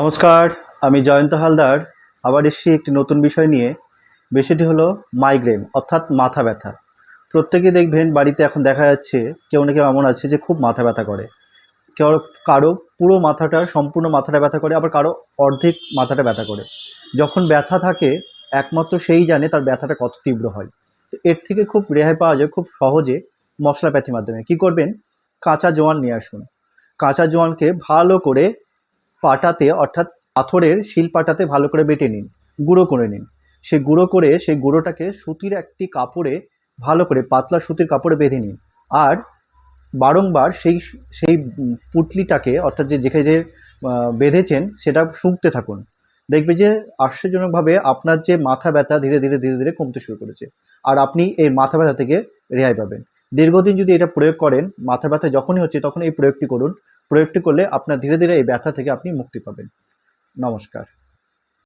নমস্কার, আমি জয়ন্ত হালদার। আবার এসছি একটি নতুন বিষয় নিয়ে। বিষয়টি হলো মাইগ্রেন অর্থাৎ মাথা ব্যথা। প্রত্যেকে দেখবেন বাড়িতে এখন দেখা যাচ্ছে কেউ না কেউ এমন আছে যে খুব মাথা ব্যথা করে। কেউ কারও পুরো মাথাটা, সম্পূর্ণ মাথাটা ব্যথা করে, আবার কারও অর্ধেক মাথাটা ব্যথা করে। যখন ব্যথা থাকে, একমাত্র সেই জানে তার ব্যথাটা কত তীব্র হয়। তো এর থেকে খুব রেহাই পাওয়া যায় খুব সহজে মশলাপ্যাথির মাধ্যমে। কি করবেন? কাঁচা জোয়ান নিয়ে আসুন। কাঁচা জোয়ানকে ভালো করে পাটাতে, অর্থাৎ পাথরের শিল পাটাতে ভালো করে বেটে নিন, গুঁড়ো করে নিন। সে গুঁড়ো করে সেই গুঁড়োটাকে সুতির একটি কাপড়ে ভালো করে, পাতলা সুতির কাপড়ে বেঁধে নিন। আর বারংবার সেই সেই পুঁটলিটাকে, অর্থাৎ যে যেখানে যে বেঁধেছেন, সেটা শুঁকতে থাকুন। দেখবে যে আশ্চর্যজনকভাবে আপনার যে মাথা ব্যথা ধীরে ধীরে ধীরে ধীরে কমতে শুরু করেছে। আর আপনি এই মাথা ব্যথা থেকে রেহাই পাবেন। দীর্ঘদিন যদি এটা প্রয়োগ করেন, মাথা ব্যথা যখনই হচ্ছে তখন এই প্রয়োগটি করুন। প্রয়োগটি করলে আপনার ধীরে ধীরে এই ব্যথা থেকে আপনি মুক্তি পাবেন। নমস্কার।